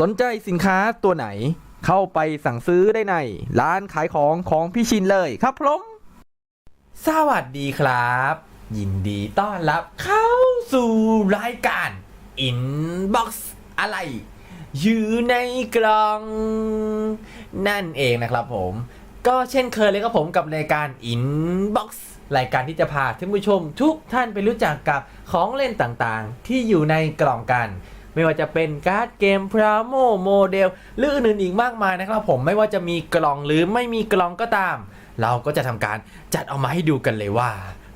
สนใจสินค้าตัวไหน เข้าไปสั่งซื้อได้ใน ร้านขายของของพี่ชินเลยครับผมสวัสดีครับ ยินดีต้อนรับเข้าสู่รายการ Inbox อะไร อยู่ในกล่อง นั่นเองนะครับผม ก็เช่นเคยเลยครับผมกับรายการ Inbox รายการที่จะพาท่านผู้ชมทุกท่านไปรู้จักกับของเล่นต่างๆ ที่อยู่ในกล่องกัน ไม่ว่าจะเป็นการ์ดเกมพรามโมโมเดลหรืออื่นๆอีกมากมายนะครับผมไม่ว่าจะมีกล่องหรือไม่มีกล่องก็ตาม เราก็จะทำการจัดเอามาให้ดูกันเลยว่า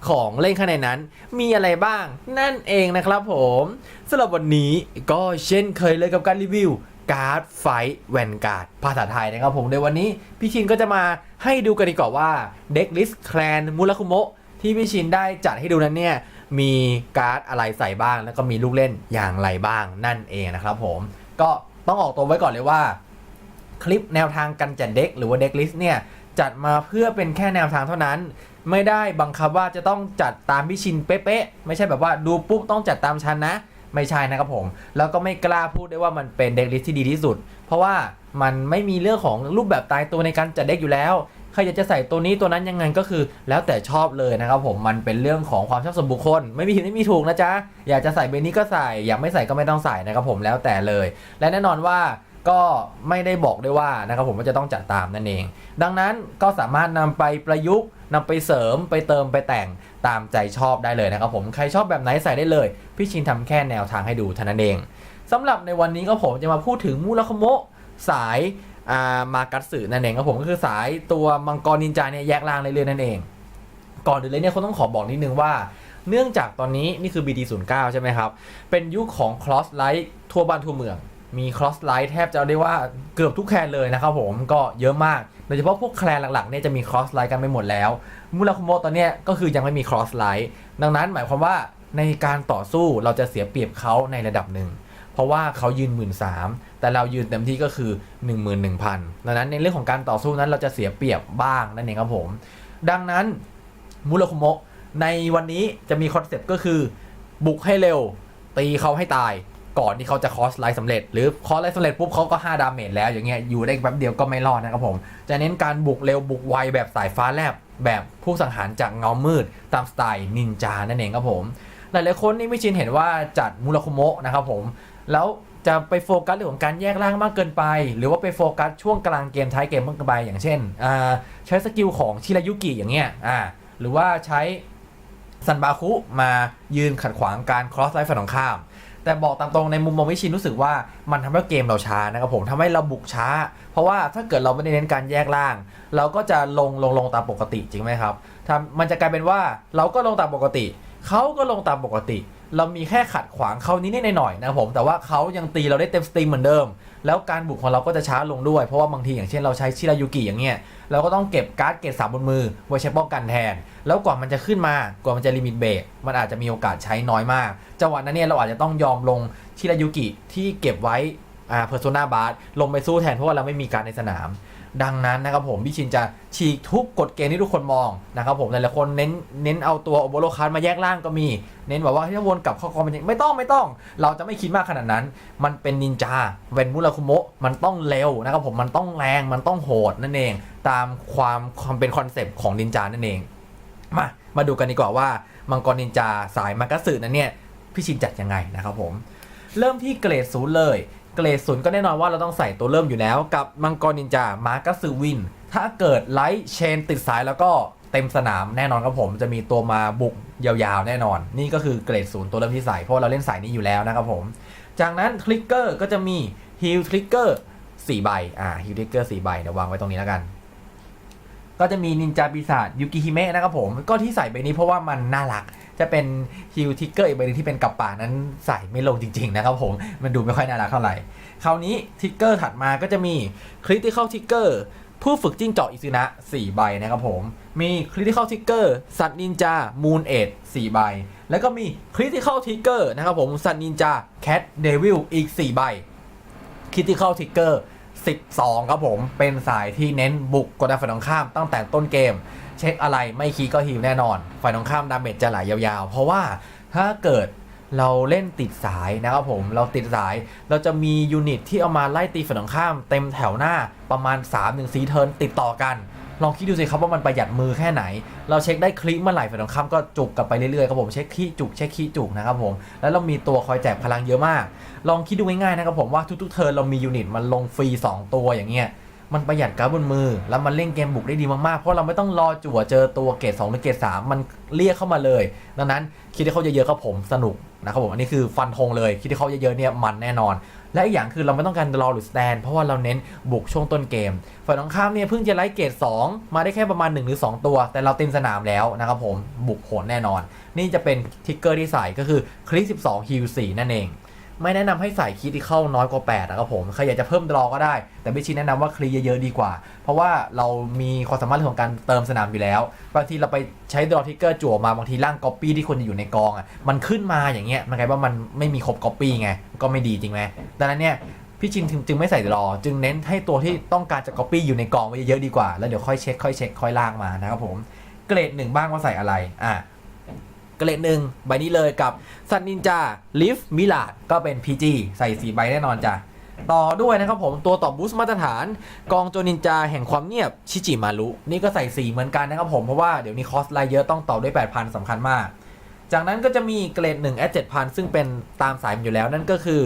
ของเล่นข้างในนั้นมีอะไรบ้างนั่นเองนะครับผมสำหรับวันนี้ก็เช่นเคยเลยกับการรีวิวการ์ดไฟแวนการ์ดภาษาไทยนะครับผมในวันนี้พี่ชินก็จะมาให้ดูกันดีกว่าว่าเด็กลิสแคลนมูลคุโมะที่พี่ชินได้จัดให้ดูนั้นเนี่ย มีการ์ดอะไรใส่บ้าง แล้วก็มีลูกเล่นอย่างไรบ้างนั่นเองนะครับผมก็ต้องออกตัวไว้ก่อนเลยว่า คลิปแนวทางการจัดเด็กหรือว่าเด็กลิสต์เนี่ยจัดมาเพื่อเป็นแค่แนวทางเท่านั้น ไม่ได้บังคับว่าจะต้องจัดตามพี่ชินเป๊ะๆไม่ใช่แบบว่าดูปุ๊บต้องจัดตามชันนะ ไม่ใช่นะครับผม แล้วก็ไม่กล้าพูดได้ว่ามันเป็นเด็กลิสต์ที่ดีที่สุด เพราะว่ามันไม่มีเรื่องของรูปแบบตายตัวในการจัดเด็กอยู่แล้ว ใครอยากจะใส่ตัวนี้ตัวนั้นยังไงก็คือ แล้วแต่ชอบเลยนะครับผมมันเป็นเรื่องของความชอบส่วนบุคคล ไม่มีผิดไม่มีถูกนะจ๊ะอยากจะใส่เบอร์นี้ก็ใส่อยากไม่ใส่ก็ไม่ต้องใส่นะครับผมแล้วแต่เลย และแน่นอนว่าก็ไม่ได้บอกด้วยว่านะครับผมว่าจะต้องจัดตามนั่นเอง ดังนั้นก็สามารถนำไปประยุกต์นำไปเสริมไปเติมไปแต่งตามใจชอบได้เลยนะครับผมใครชอบแบบไหนใส่ได้เลย พี่ชินทำแค่แนวทางให้ดูเท่านั้นเองสำหรับในวันนี้ก็ผมจะมาพูดถึงมูราคโมะสาย มากัตสึนั่นเองครับผมก็คือสายตัวมังกรนินจาเนี่ยแยกล่างเรื่อยๆนั่นเอง ก่อนอื่นเลยเนี่ยเขาต้องขอบอกนิดนึงว่า เนื่องจากตอนนี้นี่คือ BD09 ใช่ไหมครับ เป็นยุคของ Cross Light ทั่วบ้านทั่วเมือง มี Cross Light แทบจะได้ว่าเกือบทุกแคลนเลยนะครับผมก็เยอะมากโดยเฉพาะพวกแคลนหลักๆเนี่ยจะมี Cross Light กันไปหมดแล้ว มูราคุโมตอนเนี้ยก็คือยังไม่มี Cross Light ดังนั้นหมายความว่าในการต่อสู้เราจะเสียเปรียบเขาในระดับหนึ่ง ราะว่าเขายืน 1 3ื่นแต่เรายืนเต็มที่ก็คือ 11,000ดังนั้นในเรื่องของการต่อสู้นั้นเราจะเสียเปรียบบ้างนั่นเองครับผม ดังนั้นมูราคุโมะในวันนี้จะมีคอนเซปต์ก็คือ บุกให้เร็ว ตีเขาให้ตาย ก่อนที่เขาจะคอสไลท์สำเร็จ หรือคอสไลท์สำเร็จปุ๊บเขาก็ 5 ดาเมจแล้วอย่างเงี้ยอยู่ได้แป๊บเดียวก็ไม่รอดนะครับผม จะเน้นการบุกเร็วบุกไวแบบสายฟ้าแลบแบบผู้สังหารจากเงามืด ตามสไตล์นินจานั่นเองครับผมหลายๆคนนี่ไม่ชินเห็นว่าจัดมูราคุโมะนะครับผม แล้วจะไปโฟกัสเรื่องของการแยกร่างมากเกินไป หรือว่าไปโฟกัสช่วงกลางเกมท้ายเกมมากเกินไปอย่างเช่นใช้สกิลของชิรายุกิอย่างเงี้ยหรือว่าใช้ซันบาคุมายืนขัดขวางการครอสไลฟ์ฝั่งตรงข้าม แต่บอกตามตรงในมุมมองวิชินรู้สึกว่ามันทำให้เกมเราช้านะครับผมทำให้เราบุกช้า เพราะว่าถ้าเกิดเราไม่ได้เน้นการแยกล่าง เราก็จะลงลงลงตามปกติจริงไหมครับมันจะกลายเป็นว่าเราก็ลงตามปกติเขาก็ลงตามปกติ เรามีแค่ขัดขวางเขานิดๆหน่อยๆนะครับผมแต่ว่าเขายังตีเราได้เต็มสตรีมเหมือนเดิม แล้วการบุกของเราก็จะช้าลงด้วย เพราะว่าบางทีอย่างเช่นเราใช้ชิรายุกิอย่างเงี้ยเราก็ต้องเก็บการ์ดเกรดสามบนมือไว้ใช้ป้องกันแทน แล้วกว่ามันจะขึ้นมากว่ามันจะลิมิตเบรกมันอาจจะมีโอกาสใช้น้อยมากจังหวะนั้นเนี่ยเราอาจจะต้องยอมลงชิรายุกิที่เก็บไว้อ่าเพอร์โซนาบาร์ลงไปสู้แทนเพราะว่าเราไม่มีการในสนาม ดังนั้นนะครับผมพี่ชินจะฉีกทุกกฎเกณฑ์ที่ทุกคนมองนะครับผมหลายๆคนเน้นเน้นเอาตัวโอโบโรคัสมาแยกล่างก็มี เน้นแบบว่าให้วนกลับเข้ากองเป็นไม่ต้องไม่ต้อง เราจะไม่คิดมากขนาดนั้น มันเป็นนินจาเป็นมุราคุโมะมันต้องเร็วนะครับผมมันต้องแรงมันต้องโหดนั่นเอง ตามความความเป็นคอนเซปต์ของนินจานั่นเองมามาดูกันดีกว่าว่ามังกรนินจาสายมากรสือนั้นเนี่ยพี่ชินจัดยังไงนะครับผมเริ่มที่เกรดศูนย์เลย เกรดศูนย์ก็แน่นอนว่าเราต้องใส่ตัวเริ่มอยู่แล้ว กับมังกรนินจามากัสวิน ถ้าเกิดไลท์เชนติดสายแล้วก็เต็มสนามแน่นอนครับผมจะมีตัวมาบุกยาวๆ แน่นอน นี่ก็คือเกรดศูนย์ตัวเริ่มที่ใส่เพราะาเราเล่นสายนี้อยู่แล้วนะครับผม จากนั้นทริกเกอร์ก็จะมีฮิลทริกเกอร์4ใบอ่าฮิลทริกเกอร์4ใบเดี๋ยววางไว้ตรงนี้แล้วกัน ก็จะมีนินจาปีศาจยูกิฮิเมะนะครับผมก็ที่ใส่ใบนี้เพราะว่ามันน่ารัก จะเป็นฮิลทิกเกอร์อีกใบนึงที่เป็นกับป่านั้นใส่ไม่ลงจริงๆนะครับผมมันดูไม่ค่อยน่ารักเท่าไหร่คราวนี้ทิกเกอร์ถัดมาก็จะมีคริติคอลทิกเกอร์ผู้ฝึกจิ้งจอกอิซึนะ4ใบนะครับผม มีคริติคอลทิกเกอร์สัตว์นินจามูนเอ็ด4ใบ แล้วก็มีคริติคอลทิกเกอร์นะครับผมสัตว์นินจาแคทเดวิลอีก 4 ใบคริติคอลทิกเกอร์12 ครับผม เป็นสายที่เน้นบุกกดดันฝ่ายตรงข้ามตั้งแต่ต้นเกม เช็คอะไรไม่คีก็ฮิวแน่นอน ฝ่ายตรงข้ามดาเมจจะไหลยาวๆ เพราะว่าถ้าเกิดเราเล่นติดสายนะครับผม เราติดสายเราจะมียูนิตที่เอามาไล่ตีฝ่ายตรงข้ามเต็มแถวหน้าประมาณ 3-4เทิร์นติดต่อกันลองคิดดูสิครับว่ามันประหยัดมือแค่ไหน เราเช็คได้คลิกเมื่อไหร่ฝ่ายตรงข้ามก็จุกกลับไปเรื่อยๆครับผมเช็คขี้จุกเช็คขี้จุกนะครับผม แล้วเรามีตัวคอยแจกพลังเยอะมาก ลองคิดดูง่ายๆนะครับผมว่าทุกๆเทิร์นเรามียูนิตมันลงฟรี 2 ตัวอย่างเงี้ย มันประหยัดการ์ดบนมือ แล้วมันเล่นเกมบุกได้ดีมากๆ เพราะเราไม่ต้องรอจั่วเจอตัวเกรด2หรือเกรด3มันเรียกเข้ามาเลย ดังนั้นคิดที่เขาเยอะๆครับผมสนุกนะครับผมอันนี้คือฟันธงเลยคิดที่เขาเยอะๆเนี่ยมันแน่นอน และอีกอย่างคือเราไม่ต้องการรอหรือสแตน เพราะว่าเราเน้นบุกช่วงต้นเกมฝ่ายตรงข้ามเนี่ยเพิ่งจะไล่เกรด2มาได้แค่ประมาณ 1 หรือ 2 ตัว แต่เราเต็มสนามแล้วนะครับผมบุกโหดแน่นอน นี่จะเป็นทิกเกอร์ที่ใส่ก็คือคลิก12ฮิล4นั่นเอง ไม่แนะนำให้ใส่คีย์ที่เข้าน้อยกว่า8นะครับผมใครอยากจะเพิ่มดรอก็ได้ แต่ไม่ชี้แนะนำว่าคลีเยอะๆดีกว่า เพราะว่าเรามีความสามารถเรื่องของการเติมสนามอยู่แล้วบางทีเราไปใช้ดรอทิกเกอร์จั่วมาบางทีร่างก๊อปปี้ที่ควรจะอยู่ในกองอะมันขึ้นมาอย่างเงี้ยมันกลายว่ามันไม่มีครบก๊อปปี้ไงก็ไม่ดีจริงไหมดังนั้นเนี่ยพี่ชินจึงไม่ใส่ดรอ จึงเน้นให้ตัวที่ต้องการจะก๊อปปี้อยู่ในกองไว้เยอะๆดีกว่าแล้วเดี๋ยวค่อยเช็คค่อยเช็คค่อยลากมานะครับผมเกรดหนึ่งบ้างว่าใส่อะไรอะ เกรดหนึ่งใบนี้เลยกับซันนินจาลิฟมิลาดก็เป็น PG ใส่สีใบแน่นอนจ้ะต่อด้วยนะครับผมตัวต่อบูสต์มาตรฐาน กองโจนินจาแห่งความเงียบชิจิมารุนี่ก็ใส่สีเหมือนกันนะครับผม เพราะว่าเดี๋ยวนี้คอสไลเยอะต้องต่อด้วย 8,000สำคัญมาก จากนั้นก็จะมีเกรด1แอด7,000 ซึ่งเป็นตามสายอยู่แล้วนั่นก็คือ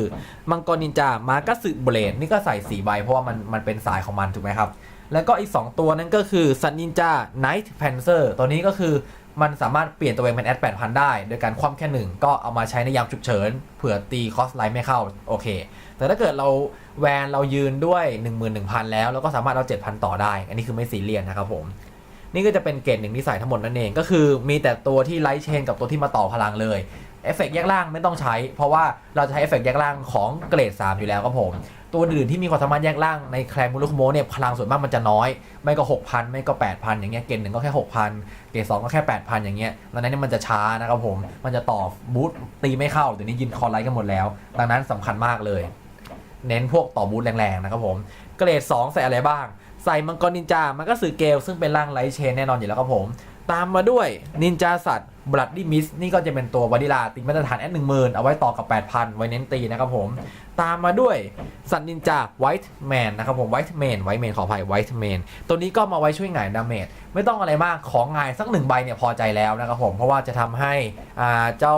มังกรนินจามากัสึเบรดนี่ก็ใส่สีใบ เพราะว่ามันมันเป็นสายของมันถูกไหมครับ แล้วก็อีก 2 ตัวนั่นก็คือซันนินจาไนท์แพนเซอร์ตัวนี้ก็คือ มันสามารถเปลี่ยนตัวเองเป็นแอด8,000ได้ โดยการคว่ำแค่หนึ่งก็เอามาใช้ในยามฉุกเฉินเผื่อตีคอสไลน์ไม่เข้าโอเค แต่ถ้าเกิดเราแวนเรายืนด้วย 11,000 แล้วแล้วก็สามารถเอา 7,000 ต่อได้ อันนี้คือไม่ซีเรียสนะครับผม นี่ก็จะเป็นเกรดหนึ่งที่ใส่ทั้งหมดนั่นเองก็คือมีแต่ตัวที่ไลท์เชนกับตัวที่มาต่อพลังเลยเอฟเฟกต์แยกล่างไม่ต้องใช้ เพราะว่าเราจะใช้เอฟเฟกต์แยกล่างของเกรด 3 อยู่แล้วครับผม ตัวอื่นที่มีความสามารถแยกล่างในแคลนมูลุคโมเนี่ยพลังส่วนมากมันจะน้อย ไม่ก็ 6,000 ไม่ก็ 8,000 อย่างเงี้ยเกรดหนึ่งก็แค่ 6,000 เกรดสองก็แค่ 8,000 อย่างเงี้ยดังนั้นเนยมันจะช้านะครับผม มันจะต่อบูทตีไม่เข้าเดี๋ยวนี้ยินคอไลท์กันหมดแล้ว ดังนั้นสำคัญมากเลย เน้นพวกต่อบูทแรงๆนะครับผมเกรด2ใส่อะไรบ้าง ใส่มังกรนินจามันก็สื่อเกลซึ่งเป็นร่างไลท์เชนแน่นอนอยู่แล้วครับผม ตามมาด้วยนินจาสัตว์บลัดดี้มิสนี่ก็จะเป็นตัววานิลาตีมาตรฐานแอดหนึ่งหมื่นเอาไว้ต่อกับ 8,000 ไว้เน้นตีนะครับผม ตามมาด้วยสัตว์นินจาไวท์แมนนะครับผมไวท์แมนไวท์แมนขออภัยไวท์แมนตัวนี้ก็มาไว้ช่วยง่ายดาเมจไม่ต้องอะไรมากของง่ายสักหนึ่งใบเนี่ยพอใจแล้วนะครับผม เพราะว่าจะทำให้อ่าเจ้า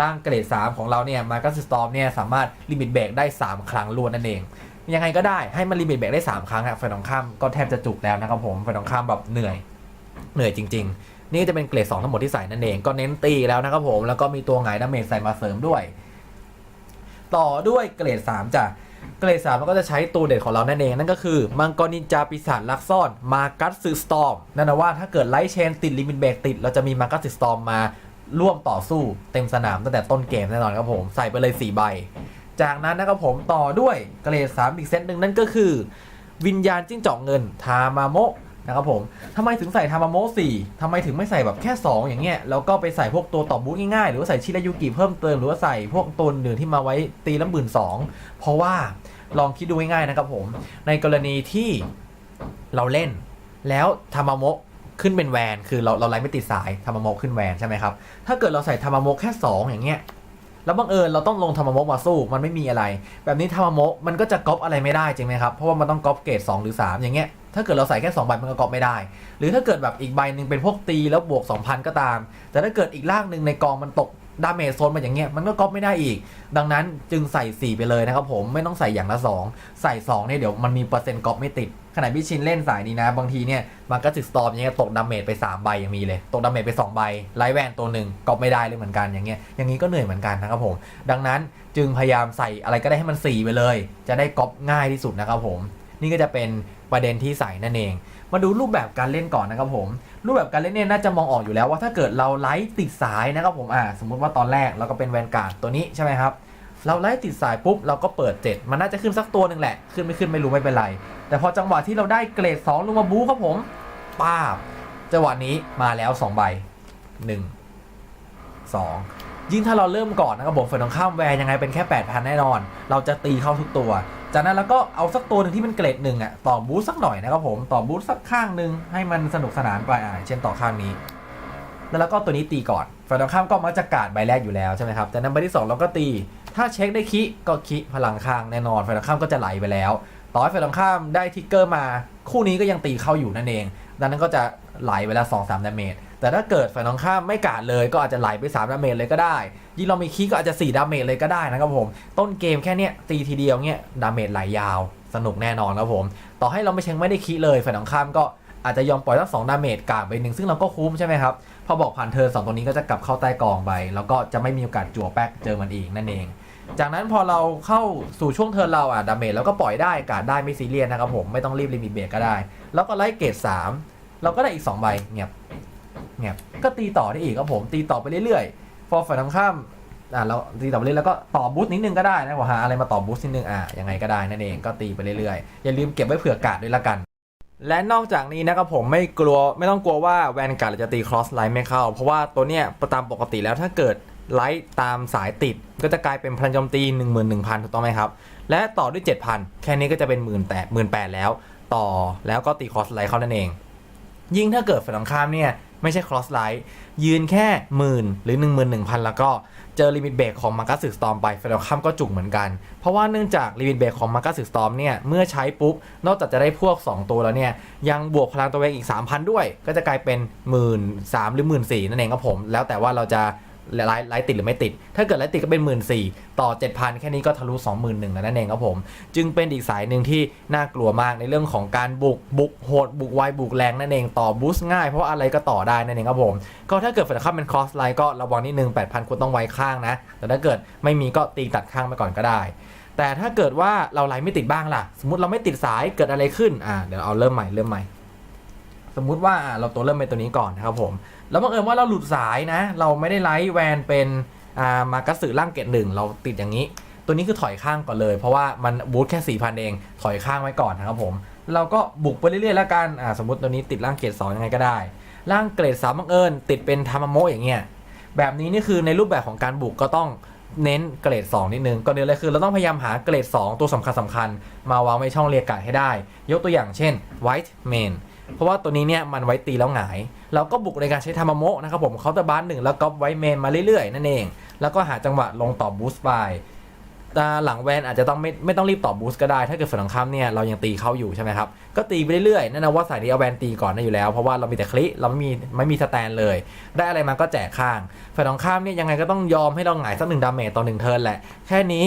ร่างเกรด 3 ของเราเนี่ยมากัสสตอมเนี่ยสามารถลิมิตเบรกได้ 3 ครั้งรวดนั่นเองยังไงก็ได้ให้มันลิมิตเบรกได้ 3 ครั้งอะฝ่ายตรงข้ามก็แทบจะจุกแล้วนะครับผมฝ่ายตรงข้ามแบบเหนื่อย เหนื่อยจริง ๆ นี่จะเป็นเกรด2ทั้งหมดที่ใส่นั่นเองก็เน้นตีแล้วนะครับผมแล้วก็มีตัวหงดาเมจใส่มาเสริมด้วย ต่อด้วยเกรด3จ้ะเกรด3มันก็จะใช้ตัวเด็ดของเรานั่นเอง นั่นก็คือ มังกรนินจาปีศาจลักซ่อน มากัสซึสตอมนั่นนะว่าถ้าเกิดไลท์เชนติดลิมิตเบรกติด เราจะมีมากัสซึสตอมมาร่วมต่อสู้เต็มสนามตั้งแต่ต้นเกมแน่นอนครับผมใส่ไปเลย 4 ใบ จากนั้นนะครับผมต่อด้วยเกรด3อีกเซตหนึ่งนั่นก็คือ วิญญาณจิ้งจอกเงินทามาโมะ นะครับผมทำไมถึงใส่ทามาโมสี่ทำไมถึงไม่ใส่แบบแค่ 2 อย่างเงี้ย แล้วก็ไปใส่พวกตัวต่อบูทง่ายๆ หรือว่าใส่ชิรายุกิเพิ่มเติม หรือว่าใส่พวกตัวอื่นที่มาไว้ตีละหมื่นสองเพราะว่าลองคิดดูง่ายๆนะครับผม ในกรณีที่เราเล่น แล้วทามาโมขึ้นเป็นแวน คือเราเราไล่ไม่ติดสายทามาโมขึ้นแวนใช่ไหมครับ ถ้าเกิดเราใส่ทามาโมแค่ 2 อย่างเงี้ยแล้วบังเอิญเราต้องลงธรรมโมกมาสู้มันไม่มีอะไร แบบนี้ธรรมโมกมันก็จะก๊อปอะไรไม่ได้จริงไหมครับ เพราะว่ามันต้องก๊อปเกรด2หรือ 3 อย่างเงี้ย ถ้าเกิดเราใส่แค่2ใบมันก็ก๊อปไม่ได้ หรือถ้าเกิดแบบอีกใบหนึ่งเป็นพวกตีแล้วบวก 2,000 ก็ตาม แต่ถ้าเกิดอีกล่างหนึ่งในกองมันตกดาเมจโซนมาอย่างเงี้ยมันก็ก๊อปไม่ได้อีก ดังนั้นจึงใส่ 4 ไปเลยนะครับผมไม่ต้องใส่อย่างละ 2 ใส่2เนี่ยเดี๋ยวมันมีเปอร์เซ็นต์ก๊อปไม่ติด ขณะพี่ชินเล่นสายนี้นะ บางทีเนี่ยมันก็ติดสตอมอย่างเงี้ยตกดาเมจไป 3 ใบยังมีเลย ตกดาเมจไป 2 ใบไลแวนตัวหนึ่งก๊อปไม่ได้เลยเหมือนกันอย่างเงี้ยอย่างนี้ก็เหนื่อยเหมือนกันนะครับผม ดังนั้นจึงพยายามใส่อะไรก็ได้ให้มัน 4 ไปเลย จะได้ก๊อปง่ายที่สุดนะครับผม นี่ก็จะเป็นประเด็นที่ใส่นั่นเอง มาดูรูปแบบการเล่นก่อนนะครับผม รูปแบบการเล่นเนี่ยน่าจะมองออกอยู่แล้วว่าถ้าเกิดเราไลท์ติดสายนะครับผมอ่าสมมุติว่าตอนแรกเราก็เป็นแวนการ์ดตัวนี้ใช่ไหมครับเราไล่ติดสายปุ๊บ เราก็เปิด 7 มันน่าจะขึ้นสักตัวหนึ่งแหละ ขึ้นไม่ขึ้นไม่รู้ไม่เป็นไร แต่พอจังหวะที่เราได้เกรด 2 ลงมาบู๊ครับผมป้าบจังหวะนี้มาแล้ว 2 ใบ 1 2 ยิ่งถ้าเราเริ่มก่อนนะครับผมฝ่ายตรงข้ามแวร์ยังไงเป็นแค่ 8,000 แน่นอน เราจะตีเข้าทุกตัว จากนั้นเราก็เอาสักตัวหนึ่งที่เป็นเกรดหนึ่งอะต่อบูสสักหน่อยนะครับผมต่อบูสสักข้างหนึ่งให้มันสนุกสนานไปอ่าเช่นต่อข้างนี้ แล้วเราก็ตัวนี้ตีก่อนฝ่ายตรงข้ามก็มักจะกาดใบแรกอยู่แล้วใช่ไหมครับจากนั้นใบที่สองเราก็ตี ถ้าเช็คได้คิก็คิพลังข้างแน่นอนฝ่ายตรงข้ามก็จะไหลไปแล้ว ต่อให้ฝ่ายตรงข้ามได้ทิกเกอร์มา คู่นี้ก็ยังตีเข้าอยู่นั่นเอง ดังนั้นก็จะไหลไปแล้วสองสามดาเมจ แต่ถ้าเกิดฝ่ายตรงข้ามไม่กาดเลยก็อาจจะไหลไป3ดาเมจเลยก็ได้ยิ่งเรามีคีก็อาจจะ4ดาเมจเลยก็ได้นะครับผม ต้นเกมแค่เนี้ยตีทีเดียวเนี้ยดาเมจไหลยาว สนุกแน่นอนครับผม ต่อให้เราไม่เช็งไม่ได้คีเลยฝ่ายตรงข้ามก็อาจจะยอมปล่อยสักสองดาเมจกาดไปหนึ่งซึ่งเราก็คุ้มใช่ไหมครับ พอบอกผ่านเทิร์นสองตัวนี้ก็จะกลับเข้าใต้กองไป แล้วก็จะไม่มีโอกาสจั่วแป๊กเจอมันอีกนั่นเองจากนั้นพอเราเข้าสู่ช่วงเทิร์นเราอะดาเมจเราก็ปล่อยได้กาดได้ไม่ซีเรียสนะครับผมไม่ต้องรีบลิมิตเบรกก็ได้ แล้วก็ไล่เกรด3เราก็ได้อีก 2 ใบเงียบ เงียบก็ตีต่อได้อีกครับผมตีต่อไปเรื่อยๆพอฝ่ายตรงข้ามอ่าเราตีต่อไปเรื่อยแล้วก็ต่อบูสต์นิดนึงก็ได้นะผมหาอะไรมาต่อบูสต์นิดนึงอะยังไงก็ได้นั่นเองก็ตีไปเรื่อยๆอย่าลืมเก็บไว้เผื่อกาดด้วยละกันและนอกจากนี้นะครับผมไม่กลัวไม่ต้องกลัวว่าแวนการ์ดจะตีครอสไลท์ไม่เข้า เพราะว่าตัวเนี้ยตามปกติแล้วถ้าเกิดไลท์ตามสายติด ก็จะกลายเป็นพลังโจมตี 11,000 ถูกต้องไหมครับ และต่อด้วย 7,000 แค่นี้ก็จะเป็น 1 8 0 0 0 แล้ว ต่อแล้วก็ตีครอสไลท์เข้านั่นเอง ยิ่งถ้าเกิดฝ่ายตรงข้ามเนี่ย ไม่ใช่ cross line ยืนแค่หมื่นหรือ 11,000 แล้วก็เจอลิมิตเบรกของมาร์กัสสึสตอมไปฝ่ายตรงข้ามก็จุกเหมือนกัน เพราะว่าเนื่องจากลิมิตเบรกของมาร์กัสสึสตอมเนี่ย เมื่อใช้ปุ๊บ นอกจากจะได้พวก 2 ตัวแล้วเนี่ย ยังบวกพลังตัวเองอีก 3,000 ด้วย ก็จะกลายเป็น 1 3ื่นหรือ 1 4ื่นนั่นเองครับผม แล้วแต่ว่าเราจะ ไลฟ์ไลฟ์ติดหรือไม่ติด ถ้าเกิดไลฟ์ติดก็เป็น 1 4 0 0 0ต่อ 7,000 แค่นี้ก็ทะลุ 21,000แล้วนั่นเองครับผม จึงเป็นอีกสายหนึ่งที่น่ากลัวมากในเรื่องของการบุกบุกโหดบุกไวบุกแรงนั่นเองต่อบูสต์ง่ายเพราะาอะไรก็ต่อได้นั่นเองครับผม ก็ถ้าเกิดฝ่ายตรงข้ามเป็นคอสไลน์ก็ระวังนิดนึง8,000คุณต้องไวข้างนะ แต่ถ้าเกิดไม่มีก็ตีตัดข้างไปก่อนก็ได้ แต่ถ้าเกิดว่าเราไลน์ไม่ติดบ้างล่ะ สมมติเราไม่ติดสายเกิดอะไรขึ้นอ่าเดี๋ยวเอาเริ่มใหม่เริ่มใหม่ สมมุติว่าเราตัวเริ่มเป็นตัวนี้ก่อนนะครับผม แล้วบังเอิญว่าเราหลุดสายนะ เราไม่ได้ไลท์แวนเป็นามากระสือร่างเกตหนึ่งเราติดอย่างนี้ ตัวนี้คือถอยข้างก่อนเลย เพราะว่ามันบูทแค่ 4,000 เองถอยข้างไว้ก่อนนะครับผมเราก็บุกไปเรื่อยๆแล้วกันสมมติตัวนี้ติดร่างเกรด2ยังไงก็ได้ร่างเกรด3บังเอิญติดเป็นทามาโมอย่างเงี้ยแบบนี้นี่คือในรูปแบบของการบุกก็ต้องเน้นเกรด 2 นิดนึงก่อนอื่นเลยคือเราต้องพยายามหาเกรด 2 ตัวสำคัญสำคัญมาวางไว้ช่องเรียกกาดให้ได้ ยกตัวอย่างเช่น white main เพราะว่าตัวนี้เนี่ยมันไว้ตีแล้วหงาย เราก็บุกในการใช้ทามโมะนะครับผมเขาน์เตอร์บาร์หนึ่งแล้วก็ไว้เมนมาเรื่อยๆ นั่นเอง แล้วก็หาจังหวะลงต่อบูสต์ไปหลังแวนอาจจะต้องไม่ไม่ต้องรีบต่อบูสต์ก็ได้ ถ้าเกิดฝั่งตรงข้ามเนี่ยเรายังตีเขาอยู่ใช่ไหมครับ ก็ตีไปเรื่อยๆ นั่นนะว่าสายนี้เอาแวนตีก่อนได้อยู่แล้ว เพราะว่าเรามีแต่คลิเราไม่มีไม่มีสแตนเลย ได้อะไรมาก็แจกข้างฝ่ายตรงข้ามเนี่ยยังไงก็ต้องยอมให้เราหงายสักหนึ่งดาเมจต่อหนึ่งเทิร์นแหละ แค่นี้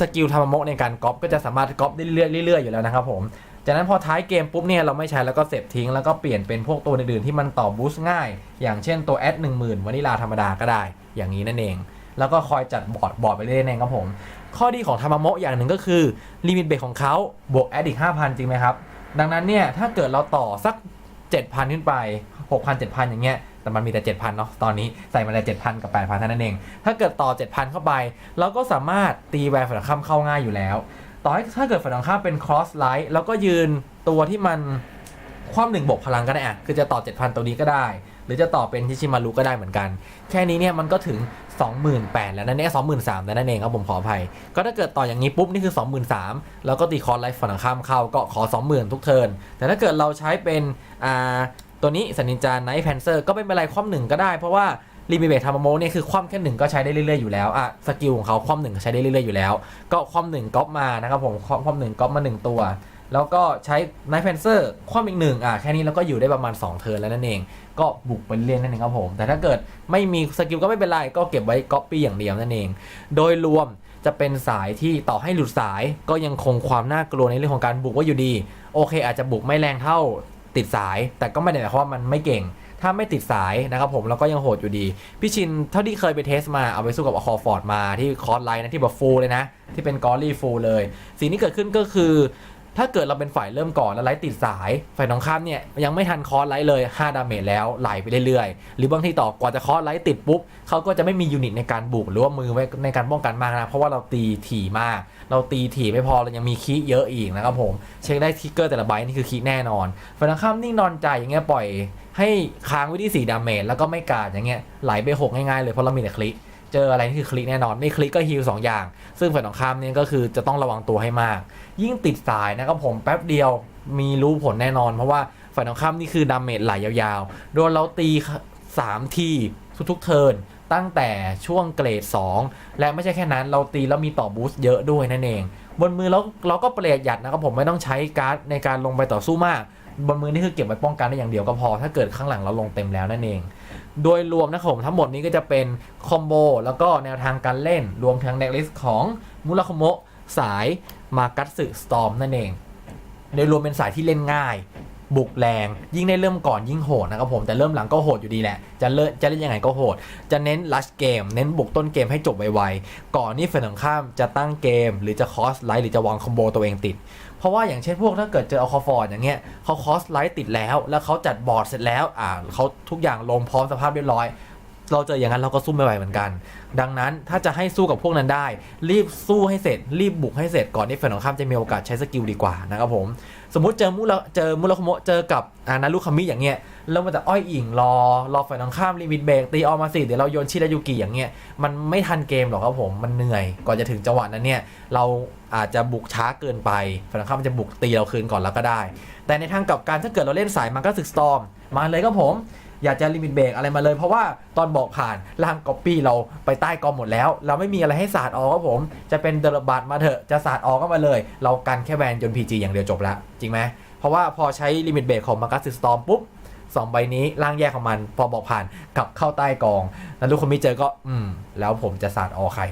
สกิลทามโมะในการก๊อปก็จะสามารถก๊อปได้เรื่อยๆอยู่แล้วนะครับผม จากนั้นพอท้ายเกมปุ๊บเนี่ยเราไม่ใช้แล้วก็เสพทิ้ง แล้วก็เปลี่ยนเป็นพวกตัวอื่นๆที่มันต่อบูสต์ง่าย อย่างเช่นตัวแอด1 0,000วานิลาธรรมดาก็ได้ อย่างนี้นั่นเอง แล้วก็คอยจัดบอร์ดบอร์ดไปเรื่อยๆเองครับผม ข้อดีของทามโมะอย่างหนึ่งก็คือลิมิตเบรกของเขาบวกแอดอีก5,000 จริงไหมครับ ดังนั้นเนี่ยถ้าเกิดเราต่อสัก 7,000 ขึ้นไป 6,000 7,000 อย่างเงี้ยแต่มันมีแต่ 7,000 เนาะ ตอนนี้ใส่มาแต่7,000 กับ 8,000เท่านั้นเอง ถ้าเกิดต่อ 7,000 เข้าไป เราก็สามารถตีแวร์ฝ่ายตรงข้ามเข้าง่ายอยู่แล้ว ต่อให้ถ้าเกิดฝ่ายตรงข้ามเป็น cross light แล้วก็ยืนตัวที่มันความหนึ่งบวกพลังก็ได้อะคือจะต่อ 7,000 ตัวนี้ก็ได้ หรือจะต่อเป็นทิชิมารุก็ได้เหมือนกัน แค่นี้เนี่ยมันก็ถึง 28,000แล้วนั่นเอง23,000แล้วนั่นเองครับผมขออภัย ก็ถ้าเกิดต่ออย่างนี้ปุ๊บ นี่คือ 23,000แล้วก็ตีคอร์สไลฟ์ฝั่งตรงข้ามเข้าก็ขอ 20,000 ทุกเทิร์นแต่ถ้าเกิดเราใช้เป็นอ่าตัวนี้สันนิจาไนท์แพนเซอร์ก็ไม่เป็นไรคว่ำหนึ่งก็ได้เพราะว่า ลิมิเบททามาโมเนี่ยคือคว่ำแค่หนึ่งก็ใช้ได้เรื่อยๆอยู่แล้วอะสกิลของเขาคว่ำหนึ่งใช้ได้เรื่อยๆอยู่แล้ว ก็คว่ำหนึ่งก๊อปมานะครับผมคว่ำหนึ่งก๊อปมาหนึ่งตัว แล้วก็ใช้ไนท์แพนเซอร์คว่ำอีกหนึ่งอะแค่นี้เราก็อยู่ได้ประมาณ 2 เทิร์นแล้วนั่นเอง ก็บุกไปเรื่อยนั่นเองครับผม แต่ถ้าเกิดไม่มีสกิลก็ไม่เป็นไรก็เก็บไว้ก๊อปปี้อย่างเดียวนั่นเอง โดยรวมจะเป็นสายที่ต่อให้หลุดสายก็ยังคงความน่ากลัวในเรื่องของการบุกว่าอยู่ดี โอเค อาจจะบุกไม่แรงเท่าติดสาย แต่ก็ไม่ได้หมายความว่ามันไม่เก่ง ถ้าไม่ติดสายนะครับผมแล้วก็ยังโหดอยู่ดี พี่ชินเท่าที่เคยไปเทสมาเอาไปสู้กับอคอฟอร์ดมาที่คอร์สไลน์นะที่แบบฟูลเลยนะ ที่เป็นกอรี่ฟูลเลย สิ่งที่เกิดขึ้นก็คือ ถ้าเกิดเราเป็นฝ่ายเริ่มก่อนแล้วไลท์ติดสาย ฝ่ายตรงข้ามเนี่ยยังไม่ทันคอร์สไลท์เลย 5 ดาเมจแล้วไหลไปเรื่อยๆ หรือบางทีต่อกว่าจะคอร์สไลท์ติดปุ๊บเขาก็จะไม่มียูนิตในการบุกหรือว่ามือไว้ในการป้องกันมากนะเพราะว่าเราตีถี่มากเราตีถี่ไม่พอเรายังมีคีเยอะอีกนะครับผมเช็คได้ทิกเกอร์แต่ละใบนี่คือคีแน่นอนฝ่ายตรงข้ามนิ่งนอนใจอย่างเงี้ยปล่อย ให้ค้างไว้ที่ 4 ดาเมจแล้วก็ไม่การอย่างเงี้ยไหลไปหกง่ายๆเลยเพราะเรามีแต่คลิกเจออะไรนี่คือคลิกแน่นอน ไม่คลิกก็ฮิลสองอย่าง ซึ่งฝ่ายตรงข้ามเนี่ยก็คือจะต้องระวังตัวให้มาก ยิ่งติดสายนะครับผมแป๊บเดียวมีรู้ผลแน่นอน เพราะว่าฝ่ายตรงข้ามนี่คือดาเมจไหลยาวๆ โดนเราตี 3 ทีทุกๆเทิร์นตั้งแต่ช่วงเกรด 2 และไม่ใช่แค่นั้นเราตีแล้วมีต่อบูสต์เยอะด้วยนั่นเอง บนมือเราเราก็ประหยัดนะครับผมไม่ต้องใช้การ์ดในการลงไปต่อสู้มาก บนมือนี่คือเก็บไว้ป้องกันได้อย่างเดียวก็พอ ถ้าเกิดข้างหลังเราลงเต็มแล้วนั่นเอง โดยรวมนะครับผมทั้งหมดนี้ก็จะเป็นคอมโบแล้วก็แนวทางการเล่น รวมทั้งเน็กลิสของมุราคโมะสายมากัตสึสตอมนั่นเอง โดยรวมเป็นสายที่เล่นง่าย บุกแรง ยิ่งได้เริ่มก่อนยิ่งโหดนะครับผม แต่เริ่มหลังก็โหดอยู่ดีแหละ จะเล่นจะเล่นยังไงก็โหด จะเน้นลัชเกม เน้นบุกต้นเกมให้จบไวๆ ก่อนที่ฝ่ายตรงข้ามจะตั้งเกม หรือจะคอสไลท์หรือจะวางคอมโบตัวเองติด เพราะว่าอย่างเช่นพวกถ้าเกิดเจอเอาคอฟอร์ดอย่างเงี้ยเขาคอสไลท์ติดแล้ว แล้วเขาจัดบอร์ดเสร็จแล้วอ่าเขาทุกอย่างลงพร้อมสภาพเรียบร้อยเราเจออย่างนั้นเราก็สู้ไม่ไหวเหมือนกัน ดังนั้นถ้าจะให้สู้กับพวกนั้นได้ รีบสู้ให้เสร็จ รีบบุกให้เสร็จก่อนที่ฝ่ายตรงข้ามจะมีโอกาสใช้สกิลดีกว่านะครับผม สมมติเจอมุระเจอมุระคโมะเจอกับอานารุคามิอย่างเงี้ยแล้วมันจะอ้อยอิงรอรอฝ่ายตรงข้ามลิมิตเบรกตีออกมาสิเดี๋ยวเราโยนชิรายุกิอย่างเงี้ยมันไม่ทันเกมหรอกครับผมมันเหนื่อยก่อนจะถึงจังหวะนั้นเนี่ยเราอาจจะบุกช้าเกินไปฝ่ายตรงข้ามมันจะบุกตีเราคืนก่อนแล้วก็ได้ แต่ในทางกลับการถ้าเกิดเราเล่นสายมันก็สึกสตอมมาเลยครับผม อยากจะลิมิตเบรกอะไรมาเลย เพราะว่าตอนบอกผ่านล่างก๊อปปี้เราไปใต้กอมหมดแล้ว เราไม่มีอะไรให้สาดออกครับผม จะเป็นเดลบัตมาเถอะจะสาดออกก็มาเลย เรากันแค่แวนจน PG อย่างเดียวจบละจริงไหมเพราะว่าพอใช้ลิมิตเบรกของมากัสสตอมปุ๊บสองใบนี้ล่างแยกของมัน พอบอกผ่านกลับเข้าใต้กองแล้วทุกคนไม่เจอก็ อืม แล้วผมจะสาดออกใคร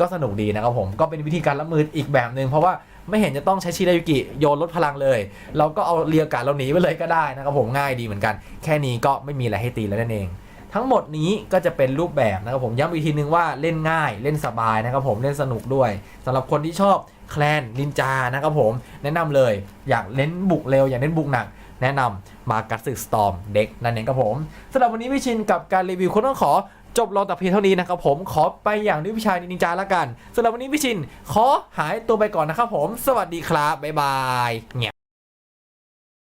ก็สนุกดีนะครับผมก็เป็นวิธีการรับมืออีกแบบหนึ่งเพราะว่า ไม่เห็นจะต้องใช้ชิรายุกิโยนลดพลังเลย เราก็เอาเรียกการเราหนีไปเลยก็ได้นะครับผมง่ายดีเหมือนกัน แค่นี้ก็ไม่มีอะไรให้ตีแล้วนั่นเอง ทั้งหมดนี้ก็จะเป็นรูปแบบนะครับผมย้ำอีกทีนึงว่าเล่นง่ายเล่นสบายนะครับผมเล่นสนุกด้วยสำหรับคนที่ชอบแคลนนินจานะครับผมแนะนำเลยอยากเล่นบุกเร็วอยากเล่นบุกหนักแนะนำมากัสสึสตอมเด็กนั่นเองครับผมสำหรับวันนี้พี่ชินกับการรีวิวคนต้องขอ จบลงแต่เพียงเท่านี้นะครับผมขอไปอย่างด้วยวิชานินจาละกันสำหรับวันนี้พี่ชินขอหายตัวไปก่อนนะครับผม สวัสดีครับบ๊ายบายแง่